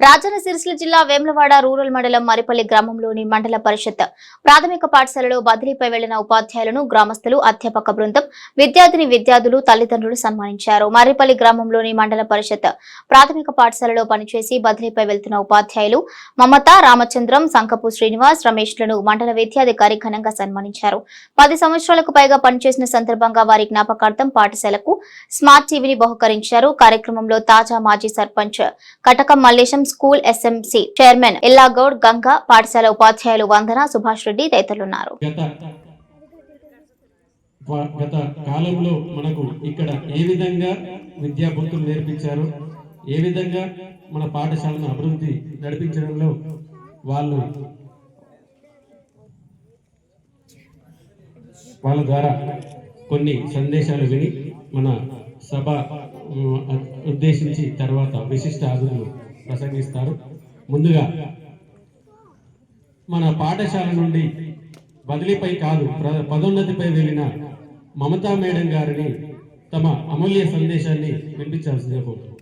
రాజన్న సిరిసిల్ల జిల్లా వేములవాడ రూరల్ మండలం మరిపల్లి గ్రామంలోని మండల పరిషత్ ప్రాథమిక పాఠశాలలో బదిలీపై వెళ్ళిన ఉపాధ్యాయులను గ్రామస్తులు అధ్యాపక బృందం విద్యార్థిని విద్యార్థులు తల్లిదండ్రులు సన్మానించారు. మరిపల్లి గ్రామంలోని మండల పరిషత్ ప్రాథమిక పాఠశాలలో పనిచేసి బదిలీపై వెళ్తున్న ఉపాధ్యాయులు మమత రామచంద్రం సంకపు శ్రీనివాస్ రమేష్లను మండల విద్యాధికారి ఘనంగా సన్మానించారు. పది సంవత్సరాలకు పైగా పనిచేసిన సందర్భంగా వారి జ్ఞాపకార్థం పాఠశాలకు స్మార్ట్ టీవీని బహుకరించారు. కార్యక్రమంలో తాజా మాజీ sarpanch Katakam Mallesham school SMC chairman Illagoud Ganga పాఠశాల ఉపాధ్యాయులు వందన సుభాష్ రెడ్డి తదితరులున్నారు. గత కాలంలో మనకు ఇక్కడ ఏ విధంగా విద్యా బుద్ధులు నేర్పించారు ఏ విధంగా మన పాఠశాలను అభివృద్ధి నడిపించడంలో వాళ్ళు వాళ్ళ ద్వారా కొన్ని సందేశాలు విని మన సభ ఉద్దేశించి తర్వాత విశిష్ట అతిథులు ప్రసంగిస్తారు. ముందుగా మన పాఠశాల నుండి బదిలీపై కాదు పదోన్నతిపై వెళ్ళిన మమతా మేడం గారిని తమ అమూల్య సందేశాన్ని వినిపించాల్సిందిగా కోరుతున్నాను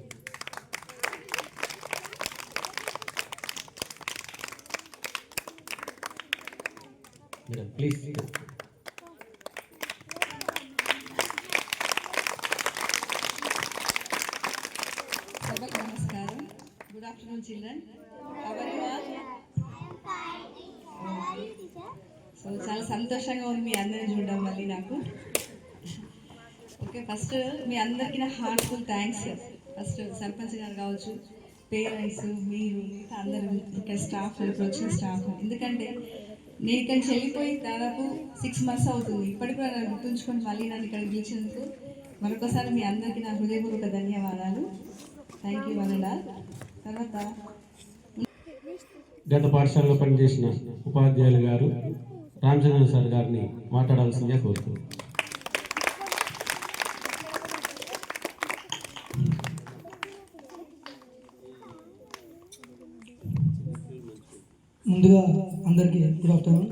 ప్లీజ్ సభకు నమస్కారం good afternoon How are you are so చాలా సంతోషంగా ఉంది మీ అందరిని చూడడం మళ్ళీ నాకు. ఓకే ఫస్ట్ మీ అందరికీ నా హార్ట్ఫుల్ థ్యాంక్స్ ఫస్ట్ సర్పంచ్ గారు కావచ్చు పేరెంట్స్ మీరు మిగతా అందరూ ఇక్కడ స్టాఫ్ ఇక్కడ వచ్చిన స్టాఫ్ ఎందుకంటే నేను ఇక్కడ చెల్లిపోయి దాదాపు సిక్స్ మంత్స్ అవుతుంది. ఇప్పటికి కూడా నన్ను గుర్తుంచుకొని మళ్ళీ నన్ను ఇక్కడ పిలిచినందుకు మరొకసారి మీ అందరికీ నా హృదయపూర్వక ధన్యవాదాలు. థ్యాంక్ యూ వనడా తర్వాత గత పాఠశాలలో పనిచేసిన ఉపాధ్యాయులు గారు రామచంద్ర సార్ గారిని మాట్లాడాల్సిందిగా కోరుతున్నాను ముందుగా అందరికీ గుడ్ ఆఫ్టర్నూన్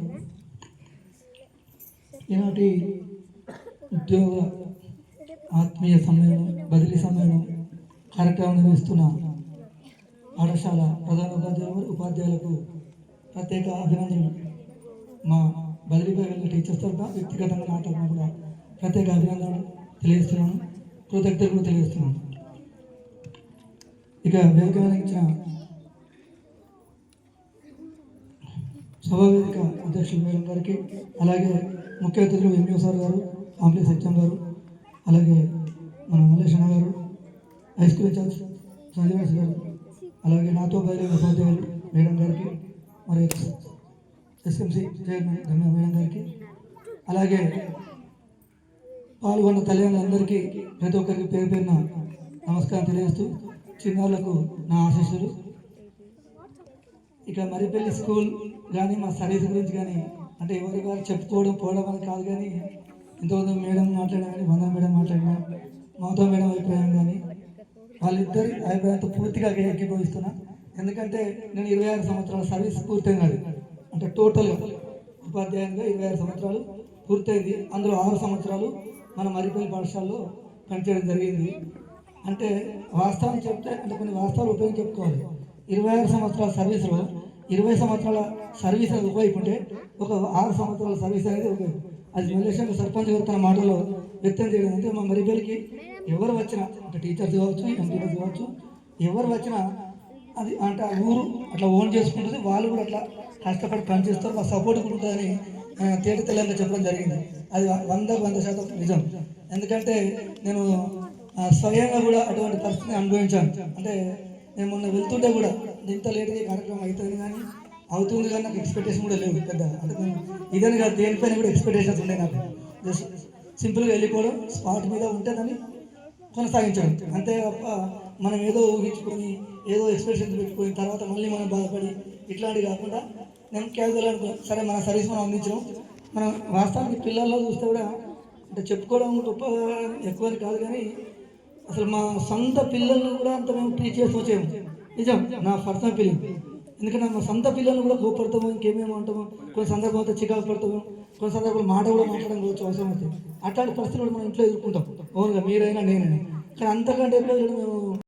ఈనాటి ఉద్యోగ ఆత్మీయ సమయంలో బదిలీ సమయంలో కార్యక్రమం నిర్వహిస్తున్న పాఠశాల ప్రధాన ఉపాధ్యాయులు ఉపాధ్యాయులకు ప్రత్యేక అభినందనలు. మా బదిలీపై వెళ్ళిన టీచర్స్ తరఫున వ్యక్తిగతంగా నా తరఫున కూడా ప్రత్యేక అభినందనలు తెలియజేస్తున్నాను. కృతజ్ఞతలు కూడా తెలియజేస్తున్నాను. ఇక వేదిక వెలిగించిన సభావేదిక అధ్యక్షులు మేడం గారికి అలాగే ముఖ్య అతిథులు ఎంఈఓ సార్ గారు కాంప్లెక్స్ హెచ్ఎం గారు అలాగే మన మల్లేశన్న గారు హై స్కూల్ ఇన్ఛార్జ్ గారు అలాగే నాతో బయలు ఉపాధ్యాయులు మేడం గారికి మరి ఎస్ఎంసి చైర్మన్ గమ్య మేడం గారికి అలాగే పాల్గొన్న తల్లిదండ్రులందరికీ ప్రతి ఒక్కరికి పేరు పేరున నమస్కారం తెలియజేస్తూ చిన్నారులకు నా ఆశీస్సులు. ఇక మరిపల్లి స్కూల్ కానీ మా సర్వీస్ గురించి కానీ అంటే ఎవరి వారు చెప్పుకోవడం పోవడం అని కాదు కానీ ఎంతోమంది మేడం మాట్లాడినా కానీ వంద మేడం మాట్లాడినా మాతో మేడం అభిప్రాయం వాళ్ళిద్దరి అభిప్రాయంతో పూర్తిగా ఏకీభవిస్తున్నా. ఎందుకంటే నేను ఇరవై ఆరు సంవత్సరాల సర్వీస్ పూర్తయినది అంటే టోటల్గా ఉపాధ్యాయంగా ఇరవై ఆరు సంవత్సరాలు పూర్తయింది. అందులో ఆరు సంవత్సరాలు మన మరిపల్లి పాఠశాలలో పనిచేయడం జరిగింది. అంటే వాస్తవం చెప్తే అంటే కొన్ని వాస్తవాలు ఉపయోగం చెప్పుకోవాలి. ఇరవై ఆరు సంవత్సరాల సర్వీస్లో ఇరవై సంవత్సరాల సర్వీస్ అనేది ఒకవైపు ఒక ఆరు సంవత్సరాల సర్వీస్ అనేది ఉపయోగం. అది మలేషియా సర్పంచ్ గారు తన మాటలో వ్యక్తం చేయడం. అంటే మా మరిపల్లికి ఎవరు వచ్చినా అంటే టీచర్స్ కావచ్చు ఎంపీటీస్ కావచ్చు ఎవరు వచ్చినా అది అంటే ఆ ఊరు అట్లా ఓన్ చేసుకుంటుంది వాళ్ళు కూడా అట్లా కష్టపడి పనిచేస్తారు మా సపోర్ట్ కూడా ఉంటుందని తేట తెల్లంగా చెప్పడం జరిగింది. అది వంద వంద శాతం నిజం. ఎందుకంటే నేను స్వయంగా కూడా అటువంటి పరిస్థితిని అనుభవించాను. అంటే నేను మొన్న వెళ్తుంటే కూడా ఇంత లేట్గా కార్యక్రమం అవుతుంది కానీ అవుతుంది కానీ నాకు ఎక్స్పెక్టేషన్ కూడా లేవు పెద్ద. అంటే నేను ఇదని కాదు దేనిపైన కూడా ఎక్స్పెక్టేషన్స్ ఉన్నాయి నాకు. జస్ట్ సింపుల్గా వెళ్ళిపోవడం స్పాట్ మీద ఉంటే దాన్ని కొనసాగించడం అంతే తప్ప మనం ఏదో ఊహించుకొని ఏదో ఎక్స్ప్రెషన్స్ పెట్టుకొని తర్వాత మళ్ళీ మనం బాధపడి ఇట్లాంటివి కాకుండా నేను క్యాజువల్ అనుకో సరే మన సర్వీస్ మనం అందించడం మనం వాస్తవానికి పిల్లల్లో చూస్తే కూడా అంటే చెప్పుకోవడం గొప్ప ఎక్కువ కాదు కానీ అసలు మా సొంత పిల్లల్ని కూడా అంత మేము టీచ్ చేసి వచ్చాము. నిజం నా పర్సనల్ ఫీలింగ్ ఎందుకంటే మా సొంత పిల్లల్ని కూడా కోపడతాము ఇంకేమేమో అంటాము కొన్ని సందర్భాలతో చికాకు పడతాము కొన్ని సందర్భంలో మాట కూడా మాట్లాడడం కావచ్చు అవసరం అవుతుంది అట్లాంటి పరిస్థితులు కూడా మనం ఇంట్లో ఎదుర్కొంటాం. ఓన్గా మీరైనా నేనైనా. కానీ అంతకంటే ఎక్కువ మేము